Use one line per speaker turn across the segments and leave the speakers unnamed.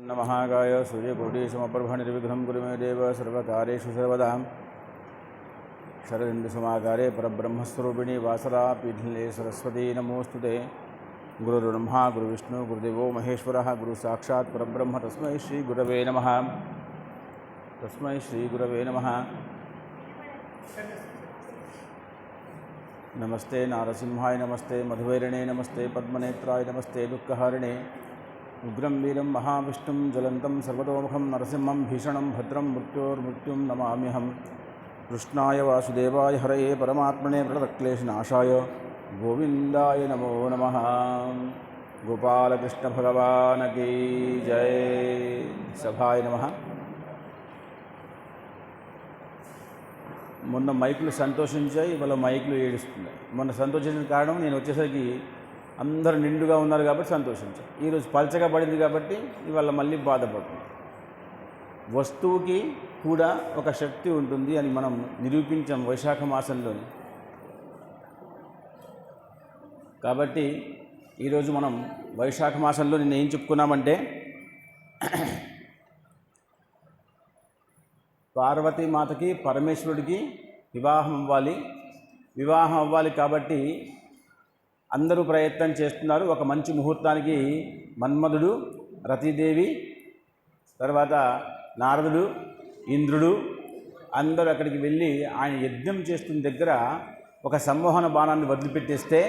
महागाय सूर्यकोटीसमप्रभनिर्विघ्नं गुरु मे देव सर्वकारेषु सर्वदा शरदिन्दुसमाकारे वासरा पीठिले सरस्वती नमोऽस्तु ते। गुरुर्ब्रह्मा, गुरुविष्णु, गुरुदेवो महेश्वरः, गुरुसाक्षात् परब्रह्म। तस्मै श्रीगुरवे नमः। तस्मै श्रीगुरवे नमः। नमस्ते नारसिंहाय नमस्ते, मधुवैरणे नमस्ते, पद्मनेत्राय नमस्ते, दुःखहारिणे। उग्रं वीरं महाविष्णुं ज्वलन्तं सर्वतोमुखं नरसिंहं भीषणं भद्रं मृत्योर्मृत्युं नमाम्यहं कृष्णाय वासुदेवाय हरये परमात्मने प्रणतक्लेशनाशाय गोविन्दाय नमो नमः गोपालकृष्णभगवान् की जय सभाय नमः మొన్న మైకులు సంతోషించాయి ఇవాళ మైకులు ఏడుస్తున్నాయి మొన్న సంతోషించిన కారణం నేను వచ్చేసరికి అందరూ నిండుగా ఉన్నారు కాబట్టి సంతోషించారు. ఈరోజు పలచగా పడింది కాబట్టి ఇవాళ మళ్ళీ బాధపడుతుంది. వస్తువుకి కూడా ఒక శక్తి ఉంటుంది అని మనం నిరూపించాం వైశాఖ మాసంలోని. కాబట్టి ఈరోజు మనం వైశాఖ మాసంలో నిన్న ఏం చెప్పుకున్నామంటే పార్వతీమాతకి పరమేశ్వరుడికి వివాహం అవ్వాలి. వివాహం అవ్వాలి కాబట్టి అందరూ ప్రయత్నం చేస్తున్నారు. ఒక మంచి ముహూర్తానికి మన్మధుడు రతీదేవి తర్వాత నారదుడు ఇంద్రుడు అందరూ అక్కడికి వెళ్ళి ఆయన యజ్ఞం చేస్తున్న దగ్గర ఒక సంమోహన బాణాన్ని వదిలిపెట్టేస్తే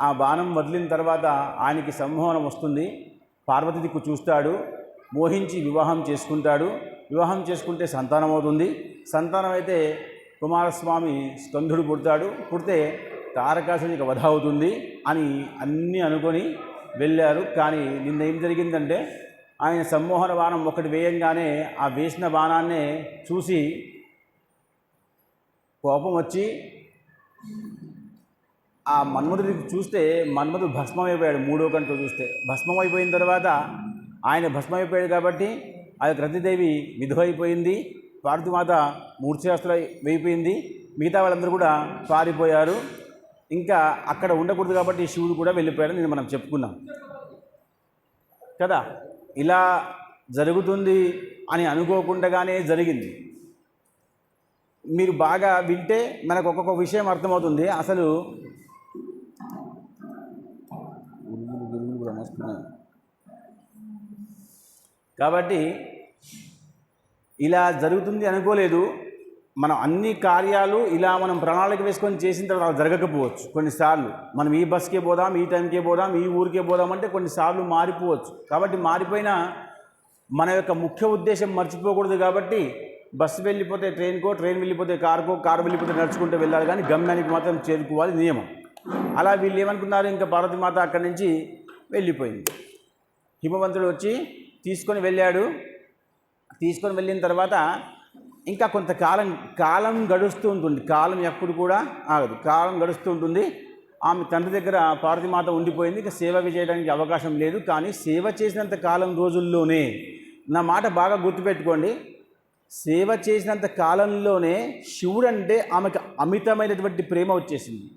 ఆ బాణం వదిలిన తర్వాత ఆయనకి సంమోహనం వస్తుంది. పార్వతి దిక్కు చూస్తాడు మోహించి వివాహం చేసుకుంటాడు. వివాహం చేసుకుంటే సంతానం అవుతుంది. సంతానం అయితే కుమారస్వామి స్కంధుడు పుడతాడు. పుడితే తారకాసునికి వధ అవుతుంది అని అన్నీ అనుకొని వెళ్ళారు. కానీ నిన్న ఏం జరిగిందంటే ఆయన సమ్మోహన బాణం ఒకటి వేయంగానే ఆ వేసిన బాణాన్నే చూసి కోపం వచ్చి ఆ మన్మధుడికి చూస్తే మన్మధుడు భస్మమైపోయాడు మూడో కంటూ చూస్తే. భస్మం అయిపోయిన తర్వాత ఆయన భస్మమైపోయాడు కాబట్టి ఆ యొక్క రతిదేవి విధువైపోయింది పార్వతీమాత మూర్ఛాస్తులు అయిపోయింది మిగతా వాళ్ళందరూ కూడా పారిపోయారు. ఇంకా అక్కడ ఉండకూడదు కాబట్టి శివుడు కూడా వెళ్ళిపోయాడు నేను మనం చెప్పుకున్నాం. కదా? ఇలా జరుగుతుంది అని అనుకోకుండానే జరిగింది. మీరు బాగా వింటే మనకు ఒక్కొక్క విషయం అర్థమవుతుంది. అసలు కాబట్టి ఇలా జరుగుతుంది అనుకోలేదు. మనం అన్ని కార్యాలు ఇలా మనం ప్రణాళిక వేసుకొని చేసిన తర్వాత జరగకపోవచ్చు. కొన్నిసార్లు మనం ఈ బస్కే పోదాం ఈ టైంకే పోదాం ఈ ఊరికే పోదాం అంటే కొన్నిసార్లు మారిపోవచ్చు. కాబట్టి మారిపోయినా మన యొక్క ముఖ్య ఉద్దేశం మర్చిపోకూడదు కాబట్టి బస్సు వెళ్ళిపోతే ట్రైన్కో ట్రైన్ వెళ్ళిపోతే కార్కో కారు వెళ్ళిపోతే నడుచుకుంటూ వెళ్ళాలి కానీ గమ్యానికి మాత్రం చేరుకోవాలి నియమం. అలా వీళ్ళు ఏమనుకున్నారు? ఇంకా పార్వతీమాత అక్కడి నుంచి వెళ్ళిపోయింది. హిమవంతుడు వచ్చి తీసుకొని వెళ్ళాడు. తీసుకొని వెళ్ళిన తర్వాత ఇంకా కొంతకాలం కాలం గడుస్తూ ఉంటుంది. కాలం ఎప్పుడు కూడా ఆగదు. కాలం గడుస్తూ ఉంటుంది. ఆమె తండ్రి దగ్గర పార్వతీమాత ఉండిపోయింది. ఇంకా సేవ చేయడానికి అవకాశం లేదు. కానీ సేవ చేసినంత కాలం రోజుల్లోనే నా మాట బాగా గుర్తుపెట్టుకోండి. సేవ చేసినంత కాలంలోనే శివుడు అంటే ఆమెకు అమితమైనటువంటి ప్రేమ వచ్చేసింది.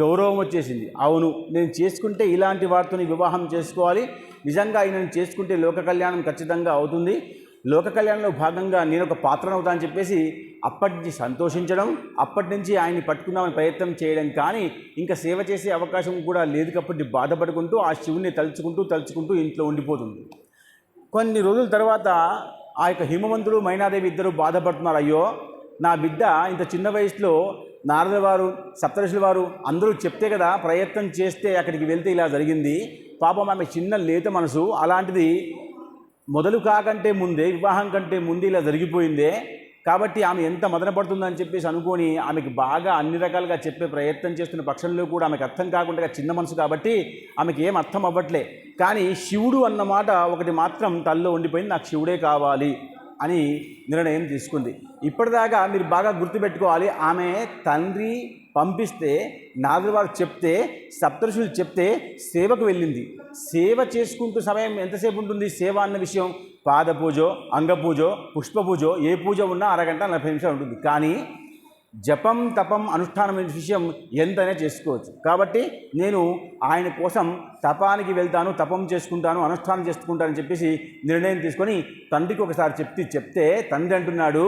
గౌరవం వచ్చేసింది. అవును నేను చేసుకుంటే ఇలాంటి వారితో వివాహం చేసుకోవాలి. నిజంగా ఆయనను చేసుకుంటే లోక కళ్యాణం ఖచ్చితంగా అవుతుంది. లోక కళ్యాణంలో భాగంగా నేను ఒక పాత్రను అవుతా అని చెప్పేసి అప్పటి నుంచి సంతోషించడం అప్పటి నుంచి ఆయన్ని పట్టుకుందామని ప్రయత్నం చేయడం కానీ ఇంకా సేవ చేసే అవకాశం కూడా లేదు కాబట్టి బాధపడుకుంటూ ఆ శివుణ్ణి తలుచుకుంటూ తలుచుకుంటూ ఇంట్లో ఉండిపోతుంది. కొన్ని రోజుల తర్వాత ఆ యొక్క హిమవంతుడు మైనాదేవి ఇద్దరు బాధపడుతున్నారు. అయ్యో నా బిడ్డ ఇంత చిన్న వయసులో నారద వారు సప్తరుషుల వారు అందరూ చెప్తే కదా ప్రయత్నం చేస్తే అక్కడికి వెళ్తే ఇలా జరిగింది. పాపం ఆమె చిన్న లేత మనసు. అలాంటిది మొదలు కాకంటే ముందే వివాహం కంటే ముందే ఇలా జరిగిపోయిందే. కాబట్టి ఆమె ఎంత మదన పడుతుందని చెప్పేసి అనుకొని ఆమెకి బాగా అన్ని రకాలుగా చెప్పే ప్రయత్నం చేస్తున్న పక్షంలో కూడా ఆమెకు అర్థం కాకుండా చిన్న మనసు కాబట్టి ఆమెకి ఏం అర్థం అవ్వట్లే. కానీ శివుడు అన్నమాట ఒకటి మాత్రం తల్లో ఉండిపోయింది నాకు శివుడే కావాలి. అని నిర్ణయం తీసుకుంది. ఇప్పటిదాకా మీరు బాగా గుర్తుపెట్టుకోవాలి. ఆమె తండ్రి పంపిస్తే నాదువారు చెప్తే సప్తర్షులు చెప్తే సేవకు వెళ్ళింది. సేవ చేసుకుంటూ సమయం ఎంతసేపు ఉంటుంది? సేవ అన్న విషయం పాద పూజో అంగ పూజో పుష్ప పూజో ఏ పూజ ఉన్నా అరగంట నలభై నిమిషాలు ఉంటుంది. కానీ జపం తపం అనుష్ఠానం విషయం ఎంతైనా చేసుకోవచ్చు. కాబట్టి నేను ఆయన కోసం తపానికి వెళ్తాను తపం చేసుకుంటాను అనుష్ఠానం చేసుకుంటానని చెప్పేసి నిర్ణయం తీసుకొని తండ్రికి ఒకసారి చెప్తే చెప్తే తండ్రి అంటున్నాడు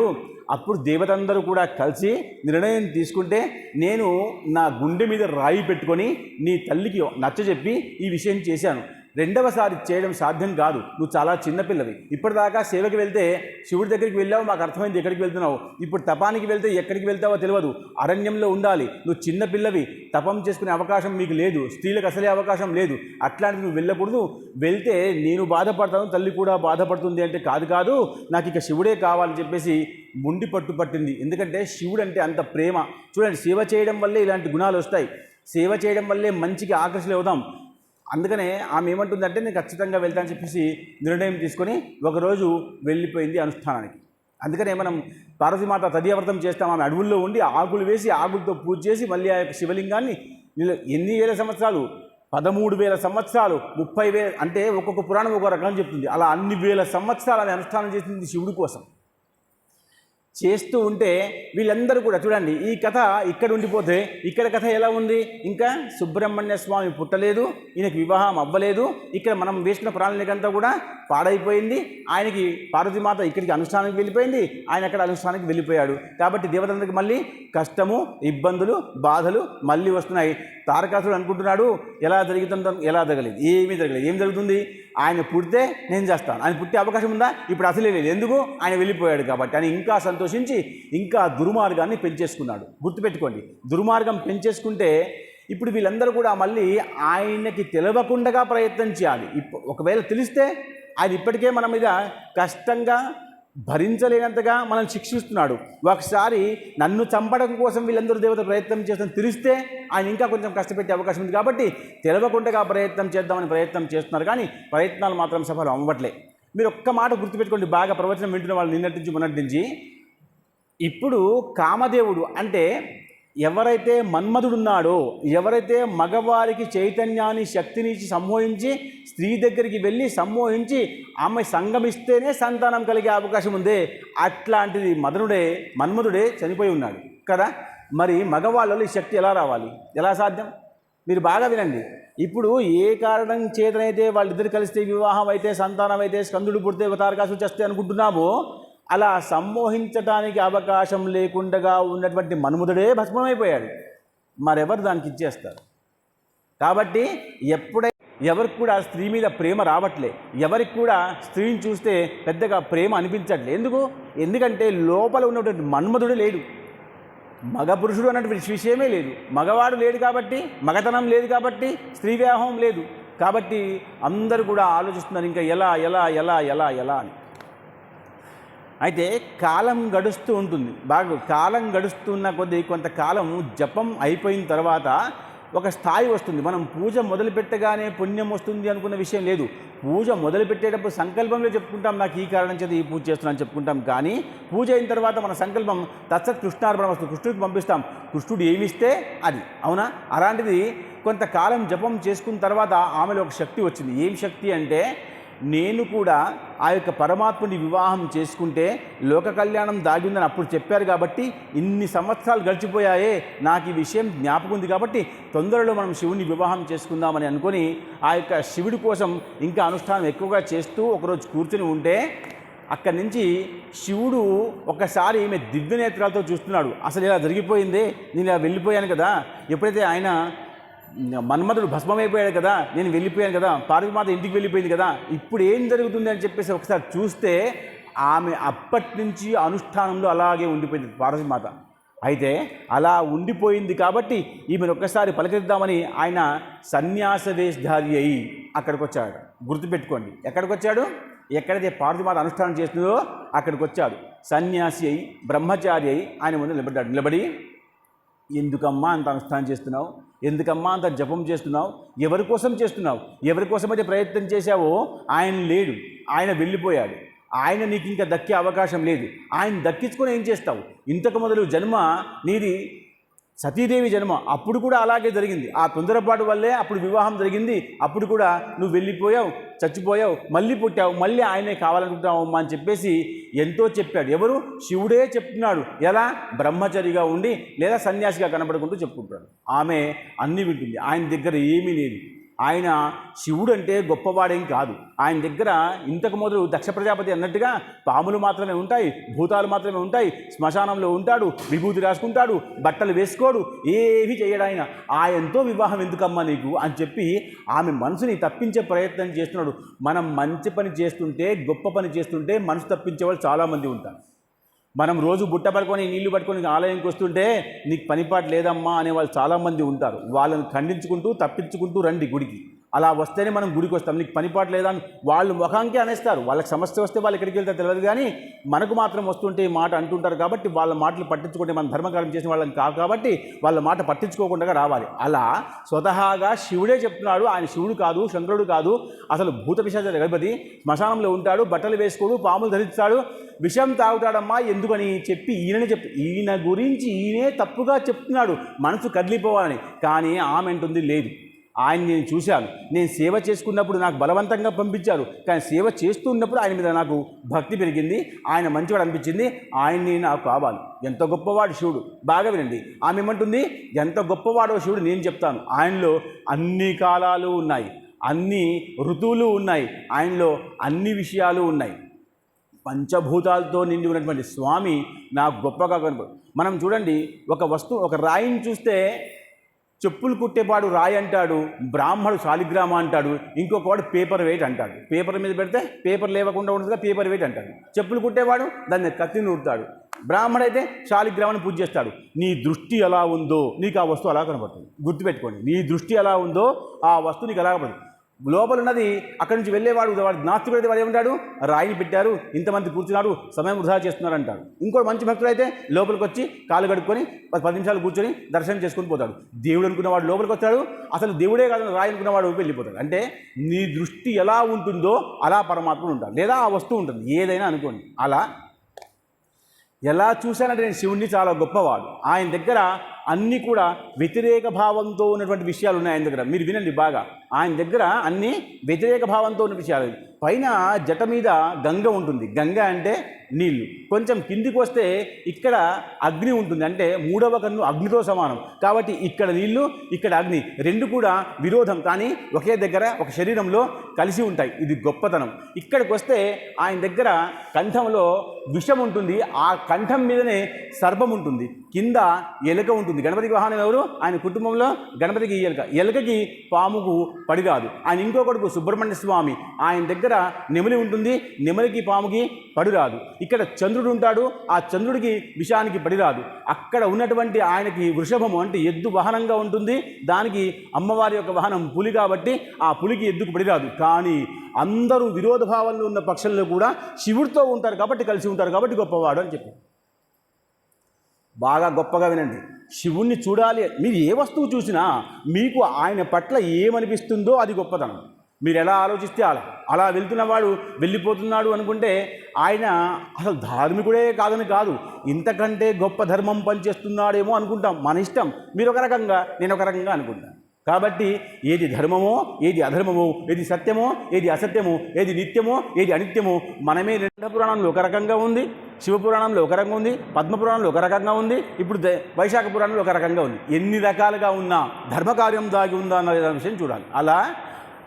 అప్పుడు దేవతందరూ కూడా కలిసి నిర్ణయం తీసుకుంటే నేను నా గుండె మీద రాయి పెట్టుకొని నీ తల్లికి నచ్చజెప్పి ఈ విషయం చేశాను. రెండవసారి చేయడం సాధ్యం కాదు. నువ్వు చాలా చిన్నపిల్లవి ఇప్పటిదాకా సేవకి వెళ్తే శివుడి దగ్గరికి వెళ్ళావు మాకు అర్థమైంది ఎక్కడికి వెళ్తున్నావు. ఇప్పుడు తపానికి వెళ్తే ఎక్కడికి వెళ్తావో తెలియదు అరణ్యంలో ఉండాలి. నువ్వు చిన్నపిల్లవి తపం చేసుకునే అవకాశం మీకు లేదు. స్త్రీలకు అసలే అవకాశం లేదు. అట్లాంటిది నువ్వు వెళ్ళకూడదు. వెళ్తే నేను బాధపడతాను తల్లి కూడా బాధపడుతుంది అంటే కాదు కాదు నాకు ఇక శివుడే కావాలని చెప్పేసి ముండి పట్టు పట్టింది. ఎందుకంటే శివుడు అంటే అంత ప్రేమ. చూడండి సేవ చేయడం వల్లే ఇలాంటి గుణాలు వస్తాయి. సేవ చేయడం వల్లే మంచికి ఆకర్షణ అవుదాం అందుకనే ఆమె ఏమంటుందంటే నేను ఖచ్చితంగా వెళ్తానని చెప్పేసి నిర్ణయం తీసుకొని ఒకరోజు వెళ్ళిపోయింది అనుష్ఠానానికి. అందుకనే మనం పార్వతీమాత తదియవ్రతం చేస్తాం. ఆమె అడవుల్లో ఉండి ఆకులు వేసి ఆకులతో పూజ చేసి మళ్ళీ ఆ యొక్క శివలింగాన్ని ఎన్ని వేల సంవత్సరాలు? పదమూడు వేల సంవత్సరాలు ముప్పై వేల అంటే ఒక్కొక్క పురాణం ఒక రకం చెప్తుంది. అలా అన్ని వేల సంవత్సరాలు ఆమె అనుష్ఠానం చేసింది శివుడి కోసం. చేస్తూ ఉంటే వీళ్ళందరూ కూడా చూడండి ఈ కథ ఇక్కడ ఉండిపోతే ఇక్కడ కథ ఎలా ఉంది? ఇంకా సుబ్రహ్మణ్య స్వామి పుట్టలేదు ఈయనకి వివాహం అవ్వలేదు ఇక్కడ మనం వేసిన ప్రాణానికంతా కూడా పాడైపోయింది ఆయనకి పార్వతీమాత ఇక్కడికి అనుష్ఠానానికి వెళ్ళిపోయింది ఆయన అక్కడ అనుష్ఠానానికి వెళ్ళిపోయాడు. కాబట్టి దేవతలందరికీ మళ్ళీ కష్టము ఇబ్బందులు బాధలు మళ్ళీ వస్తున్నాయి. తారకాసుడు అనుకుంటున్నాడు ఎలా జరుగుతుందో ఎలా జరగలేదు ఏమీ జరగలేదు. ఏం జరుగుతుంది? ఆయన పుడితే నేను చేస్తాను. ఆయన పుట్టే అవకాశం ఉందా? ఇప్పుడు అసలే లేదు. ఎందుకు? ఆయన వెళ్ళిపోయాడు కాబట్టి. అని ఇంకా సంతోషించి ఇంకా దుర్మార్గాన్ని పెంచేసుకున్నాడు. గుర్తుపెట్టుకోండి దుర్మార్గం పెంచేసుకుంటే ఇప్పుడు వీళ్ళందరూ కూడా మళ్ళీ ఆయనకి తెలవకుండా ప్రయత్నం చేయాలి. ఒకవేళ తెలిస్తే ఆయన ఇప్పటికే మన మీద కష్టంగా భరించలేనంతగా మనం శిక్షిస్తున్నాడు. ఒకసారి నన్ను చంపడం కోసం వీళ్ళందరూ దేవత ప్రయత్నం చేస్తాను తెలిస్తే ఆయన ఇంకా కొంచెం కష్టపెట్టే అవకాశం ఉంది కాబట్టి తెలవకుండా ప్రయత్నం చేద్దామని ప్రయత్నం చేస్తున్నారు కానీ ప్రయత్నాలు మాత్రం సఫలం అవ్వట్లే. మీరు ఒక్క మాట గుర్తుపెట్టుకోండి బాగా ప్రవచనం వింటున్న వాళ్ళు నిన్నటి నుంచి మొన్నటి నుంచి ఇప్పుడు కామదేవుడు అంటే ఎవరైతే మన్మధుడున్నాడో ఎవరైతే మగవారికి చైతన్యాన్ని శక్తిని ఇచ్చి సమ్మోహించి స్త్రీ దగ్గరికి వెళ్ళి సమ్మోహించి ఆమె సంగమిస్తేనే సంతానం కలిగే అవకాశం ఉంది. అట్లాంటిది మదనుడే మన్మధుడే చనిపోయి ఉన్నాడు. కదా? మరి మగవాళ్ళలో ఈ శక్తి ఎలా రావాలి? ఎలా సాధ్యం? మీరు బాగా వినండి. ఇప్పుడు ఏ కారణం చేతనైతే వాళ్ళిద్దరు కలిస్తే వివాహం అయితే సంతానం అయితే స్కందుడు పుడితే తారకాసు చేస్తే అనుకుంటున్నామో అలా సమ్మోహించడానికి అవకాశం లేకుండా ఉన్నటువంటి మన్ముదుడే భస్మమైపోయాడు. మరెవరు దానికి ఇచ్చేస్తారు? కాబట్టి ఎప్పుడై ఎవరికి కూడా స్త్రీ మీద ప్రేమ రావట్లే. ఎవరికి కూడా స్త్రీని చూస్తే పెద్దగా ప్రేమ అనిపించట్లే. ఎందుకు? ఎందుకంటే లోపల ఉన్నటువంటి మన్మధుడు లేడు. మగ పురుషుడు అన్నటువంటి విషయమే లేదు. మగవాడు లేడు కాబట్టి మగతనం లేదు కాబట్టి స్త్రీ వివాహం లేదు. కాబట్టి అందరూ కూడా ఆలోచిస్తున్నారు ఇంకా ఎలా ఎలా ఎలా ఎలా ఎలా అని. అయితే కాలం గడుస్తూ ఉంటుంది. బాగా కాలం గడుస్తున్న కొద్దీ కొంతకాలం జపం అయిపోయిన తర్వాత ఒక స్థాయి వస్తుంది. మనం పూజ మొదలుపెట్టగానే పుణ్యం వస్తుంది అనుకున్న విషయం లేదు. పూజ మొదలుపెట్టేటప్పుడు సంకల్పంలో చెప్పుకుంటాం. నాకు ఈ కారణం చేత ఈ పూజ చేస్తున్నాను చెప్పుకుంటాం. కానీ పూజ అయిన తర్వాత మన సంకల్పం తత్సత్ కృష్ణార్పణ వస్తుంది. కృష్ణుడికి పంపిస్తాం. కృష్ణుడు ఏమిస్తే అది. అవునా? అలాంటిది కొంతకాలం జపం చేసుకున్న తర్వాత ఆమెలో ఒక శక్తి వచ్చింది. ఏం శక్తి అంటే నేను కూడా ఆ యొక్క పరమాత్ముని వివాహం చేసుకుంటే లోక కళ్యాణం దాగిందని అప్పుడు చెప్పారు కాబట్టి ఇన్ని సంవత్సరాలు గడిచిపోయాయే. నాకు ఈ విషయం జ్ఞాపకం ఉంది కాబట్టి తొందరలో మనం శివుని వివాహం చేసుకుందామని అనుకొని ఆ యొక్క శివుడి కోసం ఇంకా అనుష్ఠానం ఎక్కువగా చేస్తూ ఒకరోజు కూర్చుని ఉంటే అక్కడి నుంచి శివుడు ఒకసారి ఈమె దివ్యనేత్రాలతో చూస్తున్నాడు. అసలు ఇలా జరిగిపోయిందే? నేను ఇలా వెళ్ళిపోయాను కదా. ఎప్పుడైతే ఆయన మన్మధుడు భస్మమైపోయాడు కదా నేను వెళ్ళిపోయాను కదా పార్వతీమాత ఇంటికి వెళ్ళిపోయింది కదా ఇప్పుడు ఏం జరుగుతుంది అని చెప్పేసి ఒకసారి చూస్తే ఆమె అప్పటి నుంచి అనుష్ఠానంలో అలాగే ఉండిపోయింది పార్వతీమాత అయితే అలా ఉండిపోయింది కాబట్టి ఈమెను ఒక్కసారి పలకరిద్దామని ఆయన సన్యాస వేషధారి అయి అక్కడికి వచ్చాడు గుర్తుపెట్టుకోండి ఎక్కడికి వచ్చాడు ఎక్కడైతే పార్వతీమాత అనుష్ఠానం చేస్తుందో అక్కడికి వచ్చాడు సన్యాసి అయి బ్రహ్మచారి అయి ఆయన ముందు నిలబడ్డాడు. నిలబడి ఎందుకమ్మా అంత అనుష్ఠానం చేస్తున్నావు? ఎందుకమ్మా అంత జపం చేస్తున్నావు? ఎవరి కోసం చేస్తున్నావు? ఎవరి కోసమైతే ప్రయత్నం చేశావో ఆయన లేడు ఆయన వెళ్ళిపోయాడు. ఆయన నీకు ఇంకా దక్కే అవకాశం లేదు. ఆయన దక్కించుకొని ఏం చేస్తావు? ఇంతకు మొదలు జన్మ నీది సతీదేవి జన్మ అప్పుడు కూడా అలాగే జరిగింది. ఆ తొందరపాటు వల్లే అప్పుడు వివాహం జరిగింది. అప్పుడు కూడా నువ్వు వెళ్ళిపోయావు చచ్చిపోయావు మళ్ళీ పుట్టావు మళ్ళీ ఆయనే కావాలనుకుంటున్నావు అమ్మా అని చెప్పేసి ఎంతో చెప్పాడు. ఎవరు? శివుడే చెప్తున్నాడు. ఎలా? బ్రహ్మచరిగా ఉండి లేదా సన్యాసిగా కనపడుకుంటూ చెప్పుకుంటాడు ఆమె అన్ని వింటుంది. ఆయన దగ్గర ఏమీ లేదు. ఆయన శివుడు అంటే గొప్పవాడేం కాదు. ఆయన దగ్గర ఇంతకు మొదలు దక్ష ప్రజాపతి అన్నట్టుగా పాములు మాత్రమే ఉంటాయి భూతాలు మాత్రమే ఉంటాయి శ్మశానంలో ఉంటాడు విభూతి రాసుకుంటాడు బట్టలు వేసుకోడు ఏవి చేయడు ఆయన. ఆయనతో వివాహం ఎందుకమ్మా నీకు? అని చెప్పి ఆమె మనసుని తప్పించే ప్రయత్నం చేస్తున్నాడు. మనం మంచి పని చేస్తుంటే గొప్ప పని చేస్తుంటే మనసు తప్పించే వాళ్ళు చాలామంది ఉంటారు. మనం రోజు బుట్ట పట్టుకొని నీళ్ళు పట్టుకొని ఆలయంకి వస్తుంటే నీకు పనిపాటు లేదమ్మా అనే వాళ్ళు చాలామంది ఉంటారు. వాళ్ళని ఖండించుకుంటూ తప్పించుకుంటూ రండి గుడికి. అలా వస్తేనే మనం గుడికి వస్తాం. నీకు పనిపాటు లేదా అని వాళ్ళు ముఖానికి అనేస్తారు. వాళ్ళకి సమస్య వస్తే వాళ్ళు ఎక్కడికి వెళ్తే తెలియదు కానీ మనకు మాత్రం వస్తుంటే ఈ మాట అంటుంటారు కాబట్టి వాళ్ళ మాటలు పట్టించుకుంటే మనం ధర్మకారం చేసిన వాళ్ళని కాదు కాబట్టి వాళ్ళ మాట పట్టించుకోకుండా రావాలి. అలా స్వతహాగా శివుడే చెప్తున్నాడు. ఆయన శివుడు కాదు శంకరుడు కాదు. అసలు భూత పిశాచ గణపతి శ్మశానంలో ఉంటాడు బట్టలు వేసుకోడు పాములు ధరిస్తాడు విషం తాగుతాడమ్మా ఎందుకని చెప్పి ఈయననే చెప్పి ఈయన గురించి ఈయనే తప్పుగా చెప్తున్నాడు. మనసు కదిలిపోవాలని. కానీ ఆమె అంటుంది లేదు. ఆయన నేను చూశాను. నేను సేవ చేసుకున్నప్పుడు నాకు బలవంతంగా పంపించారు. కానీ సేవ చేస్తున్నప్పుడు ఆయన మీద నాకు భక్తి పెరిగింది. ఆయన మంచివాడు అనిపించింది. ఆయన్ని నాకు కావాలి. ఎంత గొప్పవాడు శివుడు. బాగా వినండి. ఆమె ఏమంటుంది? ఎంత గొప్పవాడో శివుడు నేను చెప్తాను. ఆయనలో అన్ని కాలాలు ఉన్నాయి. అన్ని ఋతువులు ఉన్నాయి. ఆయనలో అన్ని విషయాలు ఉన్నాయి. పంచభూతాలతో నిండి ఉన్నటువంటి స్వామి నాకు గొప్పగా కనపడు. మనం చూడండి. ఒక వస్తువు ఒక రాయిని చూస్తే చెప్పులు కుట్టేవాడు రాయి అంటాడు బ్రాహ్మడు శాలిగ్రామ అంటాడు ఇంకొక వాడు పేపర్ వెయిట్ అంటాడు. పేపర్ మీద పెడితే పేపర్ లేవకుండా ఉండదుగా పేపర్ వెయిట్ అంటాడు. చెప్పులు కుట్టేవాడు దాన్ని కత్తిని ఉడతాడు అయితే శాలిగ్రామాన్ని పూజ చేస్తాడు. నీ దృష్టి ఎలా ఉందో నీకు ఆ వస్తువు అలా కనబడుతుంది. గుర్తుపెట్టుకోండి నీ దృష్టి ఎలా ఉందో ఆ వస్తువు నీకు ఎలా కనబడుతుంది. లోపల ఉన్నది అక్కడి నుంచి వెళ్ళేవాడు వాడు నాస్తికుడైతే వాడు ఏమంటాడు? రాయిని పెట్టారు ఇంతమంది కూర్చున్నాడు సమయం వృధా చేస్తున్నారు అంటాడు ఇంకో మంచి భక్తుడు అయితే లోపలికి వచ్చి కాలు కడుక్కొని పది నిమిషాలు కూర్చొని దర్శనం చేసుకొని పోతాడు. దేవుడు అనుకున్నవాడు లోపలికి వస్తాడు అసలు దేవుడే కాదు రాయి అనుకున్నవాడు వెళ్ళిపోతాడు. అంటే నీ దృష్టి ఎలా ఉంటుందో అలా పరమాత్ముడు ఉంటాడు. లేదా ఆ వస్తువు ఉంటుంది ఏదైనా అనుకోండి. అలా ఎలా చూశానంటే నేను శివుణ్ణి చాలా గొప్పవాడు. ఆయన దగ్గర అన్నీ కూడా వ్యతిరేక భావంతో ఉన్నటువంటి విషయాలు ఉన్నాయి ఆయన దగ్గర. మీరు వినండి బాగా. ఆయన దగ్గర అన్ని వ్యతిరేక భావంతో ఉన్న విషయాలు. పైన జట మీద గంగ ఉంటుంది. గంగ అంటే నీళ్ళు కొంచెం కిందికి వస్తే ఇక్కడ అగ్ని ఉంటుంది. అంటే మూడవ కన్ను అగ్నితో సమానం. కాబట్టి ఇక్కడ నీళ్ళు ఇక్కడ అగ్ని రెండు కూడా విరోధం. కానీ ఒకే దగ్గర ఒక శరీరంలో కలిసి ఉంటాయి. ఇది గొప్పతనం. ఇక్కడికి వస్తే ఆయన దగ్గర కంఠంలో విషం ఉంటుంది. ఆ కంఠం మీదనే సర్పం ఉంటుంది. కింద ఎలుక ఉంటుంది. గణపతికి వాహనం ఎవరు? ఆయన కుటుంబంలో గణపతికి ఎలుక. ఎలుకకి పాముకు పడిరాదు ఆయన ఇంకో కొడుకు సుబ్రహ్మణ్య స్వామి. ఆయన దగ్గర నెమలి ఉంటుంది. నెమలికి పాముకి పడిరాదు ఇక్కడ చంద్రుడు ఉంటాడు. ఆ చంద్రుడికి విషానికి పడిరాదు అక్కడ ఉన్నటువంటి ఆయనకి వృషభము అంటే ఎద్దు వాహనంగా ఉంటుంది. దానికి అమ్మవారి యొక్క వాహనం పులి కాబట్టి ఆ పులికి ఎద్దుకు పడిరాదు కానీ అందరూ విరోధ భావంలో ఉన్న పక్షంలో కూడా శివుడితో ఉంటారు కాబట్టి కలిసి ఉంటారు కాబట్టి గొప్పవాడు అని చెప్పి బాగా గొప్పగా వినండి. శివుణ్ణి చూడాలి. మీరు ఏ వస్తువు చూసినా మీకు ఆయన పట్ల ఏమనిపిస్తుందో అది గొప్పతనం. మీరు ఎలా ఆలోచిస్తే అలా. అలా వెళ్తున్నవాడు వెళ్ళిపోతున్నాడు అనుకుంటే ఆయన అసలు ధార్మికుడే కాదని కాదు. ఇంతకంటే గొప్ప ధర్మం పనిచేస్తున్నాడేమో అనుకుంటాం. మన ఇష్టం. మీరు ఒక రకంగా నేను ఒక రకంగా అనుకుంటాను. కాబట్టి ఏది ధర్మమో ఏది అధర్మమో ఏది సత్యమో ఏది అసత్యమో ఏది నిత్యమో ఏది అనిత్యమో మనమే రెండు పురాణంలో ఒక రకంగా ఉంది. శివపురాణంలో ఒక రకంగా ఉంది పద్మపురాణంలో ఒక రకంగా ఉంది ఇప్పుడు ద- వైశాఖ పురాణంలో ఒక రకంగా ఉంది. ఎన్ని రకాలుగా ఉన్నా ధర్మకార్యం దాగి ఉందా అన్న విషయం చూడాలి. అలా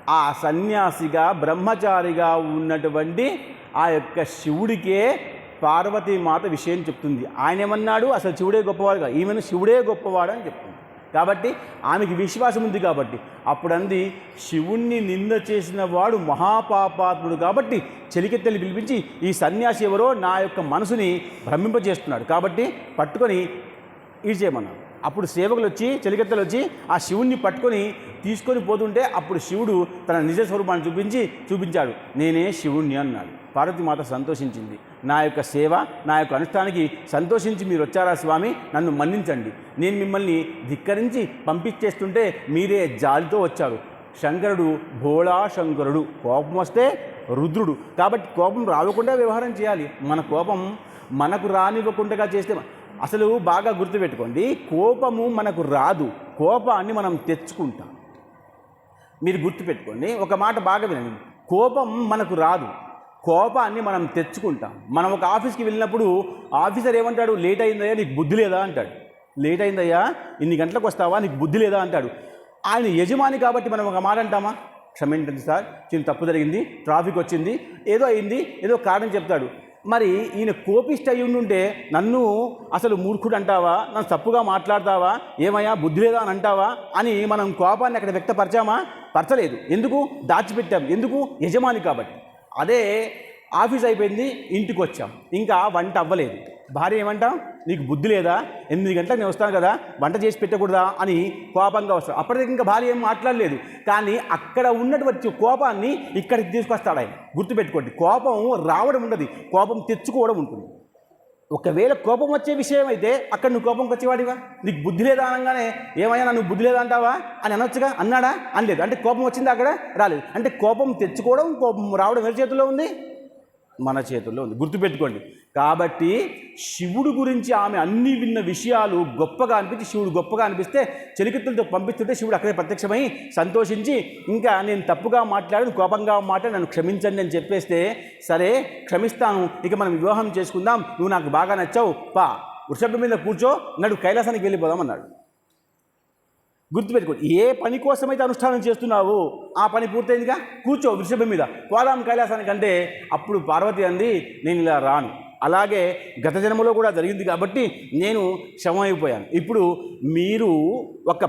ఆ సన్యాసిగా బ్రహ్మచారిగా ఉన్నటువంటి ఆ యొక్క శివుడికే పార్వతీమాత విషయం చెప్తుంది. ఆయన ఏమన్నాడు? అసలు శివుడే గొప్పవాడుగా. ఈమెను శివుడే గొప్పవాడు అని చెప్తుంది. కాబట్టి ఆమెకి విశ్వాసం ఉంది కాబట్టి. అప్పుడు అంది శివుణ్ణి నింద చేసిన వాడు మహాపాపాత్ముడు కాబట్టి చెలికెత్తెలు పిలిపించి ఈ సన్యాసి ఎవరో నా యొక్క మనసుని భ్రమింపజేస్తున్నాడు. కాబట్టి పట్టుకొని ఇది చేయమన్నాడు. అప్పుడు సేవకులు వచ్చి చెలికెత్తలు వచ్చి ఆ శివుణ్ణి పట్టుకొని తీసుకొని పోతుంటే అప్పుడు శివుడు తన నిజ స్వరూపాన్ని చూపించి చూపించాడు. నేనే శివుణ్ణి అన్నాడు. పార్వతీమాత సంతోషించింది. నా యొక్క సేవ నా యొక్క అనుష్ఠానికి సంతోషించి మీరు వచ్చారా స్వామి? నన్ను మన్నించండి. నేను మిమ్మల్ని ధిక్కరించి పంపించేస్తుంటే మీరే జాలితో వచ్చారు. శంకరుడు భోళా శంకరుడు కోపం వస్తే రుద్రుడు. కాబట్టి కోపం రావకుండా వ్యవహారం చేయాలి. మన కోపం మనకు రానివ్వకుండా చేస్తే అసలు బాగా గుర్తుపెట్టుకోండి. కోపము మనకు రాదు. కోపాన్ని మనం తెచ్చుకుంటాం. మీరు గుర్తుపెట్టుకోండి. ఒక మాట బాగా వినండి. కోపం మనకు రాదు. కోపాన్ని మనం తెచ్చుకుంటాం. మనం ఒక ఆఫీస్కి వెళ్ళినప్పుడు ఆఫీసర్ ఏమంటాడు? లేట్ అయిందయ్యా నీకు బుద్ధి లేదా? అంటాడు. లేట్ అయిందయ్యా ఇన్ని గంటలకు వస్తావా? నీకు బుద్ధి లేదా? అంటాడు. ఆయన యజమాని కాబట్టి మనం ఒక మాట అంటామా? క్షమించండి సార్ చిన్న తప్పు జరిగింది ట్రాఫిక్ వచ్చింది ఏదో అయింది ఏదో కారణం చెప్తాడు. మరి ఈయన కోపిష్ట అయి ఉండుంటే నన్ను అసలు మూర్ఖుడు అంటావా? నన్ను తప్పుగా మాట్లాడతావా? ఏమయ్యా బుద్ధి లేదా అని అంటావా? అని మనం కోపాన్ని అక్కడ వ్యక్తపరచామా? పరచలేదు. ఎందుకు? దాచిపెట్టాం. ఎందుకు? యజమాని కాబట్టి. అదే ఆఫీస్ అయిపోయింది ఇంటికి వచ్చాం. ఇంకా వంట అవ్వలేదు. భార్య ఏమంటాం నీకు బుద్ధి లేదా? ఎనిమిది గంటలకు నేను వస్తాను కదా వంట చేసి పెట్టకూడదా? అని కోపంగా వస్తాడు. అప్పటికి ఇంకా భార్య ఏం మాట్లాడలేదు. కానీ అక్కడ ఉన్నటువంటి కోపాన్ని ఇక్కడికి తీసుకొస్తాడు ఆయన. గుర్తుపెట్టుకోండి కోపం రావడం ఉండదు. కోపం తెచ్చుకోవడం ఉంటుంది. ఒకవేళ కోపం వచ్చే విషయం అయితే అక్కడ నువ్వు కోపంకి వచ్చేవాడివా? నీకు బుద్ధి లేదా అనగానే ఏమైనా నువ్వు బుద్ధి లేదా అంటావా? అని అనొచ్చుగా అన్నాడా? అనలేదు. అంటే కోపం వచ్చింది అక్కడ? రాలేదు. అంటే కోపం తెచ్చుకోవడం కోపం రావడం ఎవరి చేతిలో ఉంది? మన చేతుల్లో ఉంది. గుర్తుపెట్టుకోండి. కాబట్టి శివుడు గురించి ఆమె అన్ని విన్న విషయాలు గొప్పగా అనిపించి శివుడు గొప్పగా అనిపిస్తే చెలికత్తులతో పంపిస్తుంటే శివుడు అక్కడే ప్రత్యక్షమై సంతోషించి ఇంకా నేను తప్పుగా మాట్లాడి కోపంగా మాట్లాడి నన్ను క్షమించండి అని చెప్పేస్తే సరే క్షమిస్తాను. ఇక మనం వివాహం చేసుకుందాం. నువ్వు నాకు బాగా నచ్చావు. పా వృషభం మీద కూర్చో నడు కైలాసానికి వెళ్ళిపోదాం అన్నాడు. గుర్తుపెట్టుకో ఏ పని కోసమైతే అనుష్ఠానం చేస్తున్నావు ఆ పని పూర్తయిందిగా? కూర్చో వృషభం మీద. కోలాం కైలాసానికి అంటే అప్పుడు పార్వతి అంది నేను ఇలా రాను. అలాగే గత జన్మలో కూడా జరిగింది కాబట్టి నేను క్షమైపోయాను ఇప్పుడు మీరు ఒక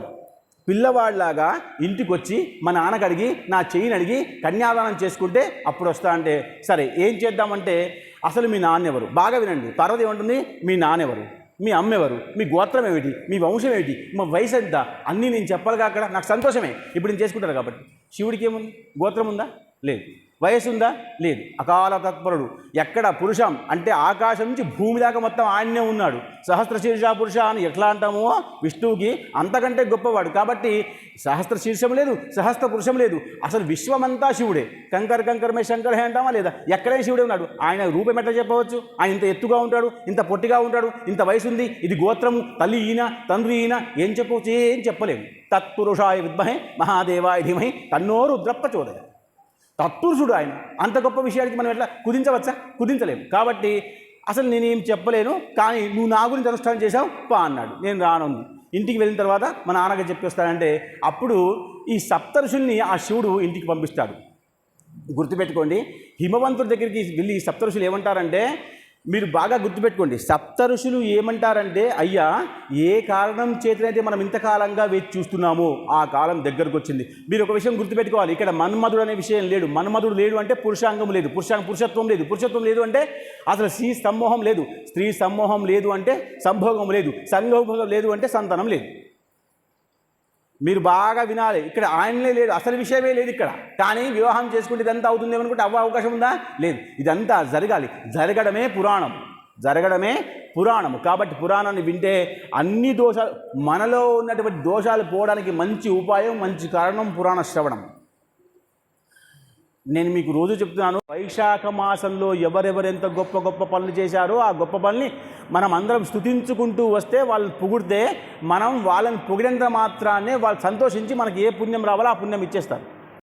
పిల్లవాడిలాగా ఇంటికి వచ్చి మా నాన్నకు అడిగి నా చెయ్యిని అడిగి కన్యాదానం చేసుకుంటే అప్పుడు వస్తా అంటే సరే ఏం చేద్దామంటే అసలు మీ నాన్నెవరు? బాగా వినండి. పార్వతి ఏమంటుంది? మీ నాన్నెవరు? మీ అమ్మ ఎవరు? మీ గోత్రం ఏమిటి? మీ వంశం ఏమిటి? మా వయసు ఎంత? అన్నీ నేను చెప్పాలిగా అక్కడ. నాకు సంతోషమే. ఇప్పుడు నేను చేసుకుంటాను కాబట్టి. శివుడికి ఏముంది? గోత్రం ఉందా? లేదు. వయసు ఉందా లేదు. అకాల తత్పరుడు. ఎక్కడ పురుషం అంటే ఆకాశం నుంచి భూమి దాకా మొత్తం ఆయన్నే ఉన్నాడు. సహస్ర శీర్ష పురుష అని ఎట్లా అంటామో విష్ణువుకి అంతకంటే గొప్పవాడు. కాబట్టి సహస్ర శీర్షం లేదు సహస్ర పురుషం లేదు. అసలు విశ్వమంతా శివుడే. కంకర కంకరమే శంకరే అంటామా లేదా? ఎక్కడే శివుడే ఉన్నాడు. ఆయన రూపం ఎట్లా చెప్పవచ్చు? ఆయన ఇంత ఎత్తుగా ఉంటాడు ఇంత పొట్టిగా ఉంటాడు ఇంత వయసు ఉంది ఇది గోత్రము తల్లి ఈయన తండ్రి ఈయన. ఏం చెప్పవచ్చు ఏం చెప్పలేము. తత్పురుషాయ విద్మహే మహాదేవాయ ధీమహి తన్నోరు ద్రప్పచోదయ తత్పురుషుడు ఆయన. అంత గొప్ప విషయానికి మనం ఎట్లా కుదించవచ్చా? కుదించలేము. కాబట్టి అసలు నేనేం చెప్పలేను కానీ నువ్వు నా గురించి అనుష్ఠానం చేశావు పా అన్నాడు. నేను రానుంది. ఇంటికి వెళ్ళిన తర్వాత మా నాన్నగారు చెప్పేస్తాడంటే అప్పుడు ఈ సప్తరుషుల్ని ఆ శివుడు ఇంటికి పంపిస్తాడు. గుర్తుపెట్టుకోండి హిమవంతుడి దగ్గరికి వెళ్ళి సప్తరుషులు ఏమంటారంటే మీరు బాగా గుర్తుపెట్టుకోండి. సప్త ఋషులు ఏమంటారంటే అయ్యా ఏ కారణం చేతనైతే మనం ఇంతకాలంగా వేచి చూస్తున్నామో ఆ కాలం దగ్గరకు వచ్చింది. మీరు ఒక విషయం గుర్తుపెట్టుకోవాలి. ఇక్కడ మన్మధుడు అనే విషయం లేడు మన్మధుడు లేడు అంటే పురుషాంగం లేదు. పురుషాంగం పురుషత్వం లేదు. పురుషత్వం లేదు అంటే అసలు స్త్రీ సమ్మోహం లేదు. స్త్రీ సమ్మోహం లేదు అంటే సంభోగం లేదు. సంభోగం లేదు అంటే సంతానం లేదు. మీరు బాగా వినాలి. ఇక్కడ ఆయనలే లేదు అసలు విషయమే లేదు ఇక్కడ. కానీ వివాహం చేసుకుంటే ఇదంతా అవుతుంది అనుకుంటే అవ్వ అవకాశం ఉందా? లేదు. ఇదంతా జరగాలి. జరగడమే పురాణం. జరగడమే పురాణము కాబట్టి పురాణాన్ని వింటే అన్ని దోషాలు మనలో ఉన్నటువంటి దోషాలు పోవడానికి మంచి ఉపాయం మంచి కారణం పురాణ శ్రవణం. నేను మీకు రోజు చెప్తున్నాను వైశాఖ మాసంలో ఎవరెవరెంత గొప్ప గొప్ప పనులు చేశారో ఆ గొప్ప పనిని మనం అందరం స్థుతించుకుంటూ వస్తే వాళ్ళు పొగిడితే మనం వాళ్ళని పొగిడేంత మాత్రాన్నే వాళ్ళు సంతోషించి మనకి ఏ పుణ్యం రావాలో ఆ పుణ్యం ఇచ్చేస్తారు.